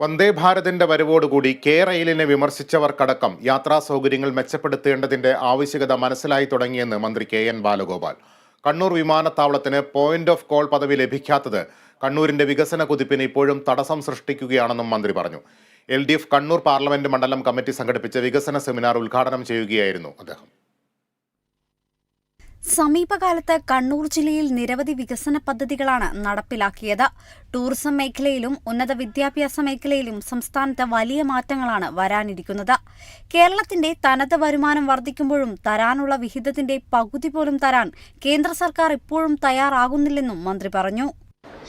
വന്ദേ ഭാരതിന്റെ വരവോടുകൂടി കെ റെയിലിനെ വിമർശിച്ചവർക്കടക്കം യാത്രാ സൗകര്യങ്ങൾ മെച്ചപ്പെടുത്തേണ്ടതിന്റെ ആവശ്യകത മനസ്സിലായി തുടങ്ങിയെന്ന് മന്ത്രി കെ എൻ ബാലഗോപാൽ. കണ്ണൂർ വിമാനത്താവളത്തിന് പോയിന്റ് ഓഫ് കോൾ പദവി ലഭിക്കാത്തത് കണ്ണൂരിന്റെ വികസന കുതിപ്പിന് ഇപ്പോഴും തടസ്സം സൃഷ്ടിക്കുകയാണെന്നും മന്ത്രി പറഞ്ഞു. എൽ കണ്ണൂർ പാർലമെന്റ് മണ്ഡലം കമ്മിറ്റി സംഘടിപ്പിച്ച വികസന സെമിനാർ ഉദ്ഘാടനം ചെയ്യുകയായിരുന്നു അദ്ദേഹം. സമീപകാലത്ത് കണ്ണൂർ ജില്ലയിൽ നിരവധി വികസന പദ്ധതികളാണ് നടപ്പിലാക്കിയത്. ടൂറിസം മേഖലയിലും ഉന്നത വിദ്യാഭ്യാസ മേഖലയിലും സംസ്ഥാനത്ത് വലിയ മാറ്റങ്ങളാണ് വരാനിരിക്കുന്നത്. കേരളത്തിന്റെ തനത് വരുമാനം വർദ്ധിക്കുമ്പോഴും തരാനുള്ള വിഹിതത്തിന്റെ പകുതി പോലും തരാൻ കേന്ദ്ര സർക്കാർ ഇപ്പോഴും തയ്യാറാകുന്നില്ലെന്നും മന്ത്രി പറഞ്ഞു.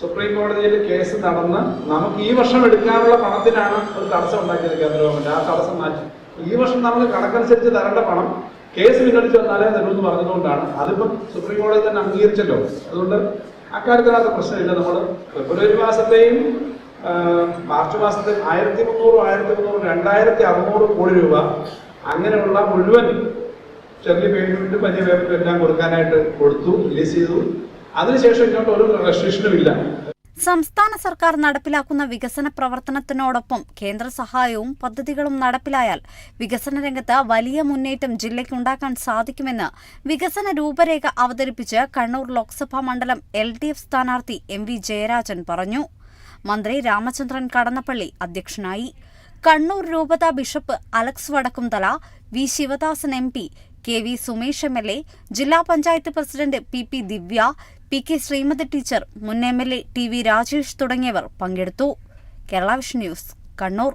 സുപ്രീം കോടതിയിൽ കേസ് നടന്ന് നമുക്ക് ഈ വർഷം എടുക്കാനുള്ള പണത്തിനാണ് ഒരു തടസ്സം ഉണ്ടാക്കിയത് കേന്ദ്ര ഗവൺമെന്റ്. ആ തടസ്സം മാറ്റി. ഈ വർഷം നമ്മൾ കണക്കനുസരിച്ച് തരേണ്ട പണം കേസ് പിൻവലിച്ചു വന്നാലേ തരുമെന്ന് പറഞ്ഞതുകൊണ്ടാണ്. അതിപ്പം സുപ്രീം കോടതി തന്നെ അംഗീകരിച്ചല്ലോ. അതുകൊണ്ട് അക്കാര്യത്തിനകത്ത് പ്രശ്നമില്ല. നമ്മൾ ഫെബ്രുവരി മാസത്തെയും മാർച്ച് മാസത്തെയും ആയിരത്തി മുന്നൂറ് ആയിരത്തി മുന്നൂറ് രണ്ടായിരത്തി അറുന്നൂറ് കോടി രൂപ അങ്ങനെയുള്ള മുഴുവൻ ചെറിയ പേയ്മെന്റും വലിയ പേയ്മെന്റും എല്ലാം കൊടുക്കാനായിട്ട് കൊടുത്തു റിലീസ് ചെയ്തു. അതിനുശേഷം ഇങ്ങോട്ട് ഒരു റെസ്ട്രിക്ഷനും ഇല്ല. സംസ്ഥാന സർക്കാർ നടപ്പിലാക്കുന്ന വികസന പ്രവർത്തനത്തിനോടൊപ്പം കേന്ദ്ര സഹായവും പദ്ധതികളും നടപ്പിലായാൽ വികസന രംഗത്ത് വലിയ മുന്നേറ്റം ജില്ലയ്ക്കുണ്ടാക്കാൻ സാധിക്കുമെന്ന് വികസന രൂപരേഖ അവതരിപ്പിച്ച് കണ്ണൂർ ലോക്സഭാ മണ്ഡലം എൽ ഡി എഫ് സ്ഥാനാർത്ഥി എം വി ജയരാജൻ പറഞ്ഞു. മന്ത്രി രാമചന്ദ്രൻ കടന്നപ്പള്ളി അധ്യക്ഷനായി. കണ്ണൂർ രൂപത bishop Alex Vadakkumthala V Sivadasan M P K V Sumesh M L A ജില്ലാ panchayat president P P Divya P K Sreemathi teacher മുൻ M L A T V Rajesh തുടങ്ങിയവർ പങ്കെടുത്തു. Kerala vision news Kannur.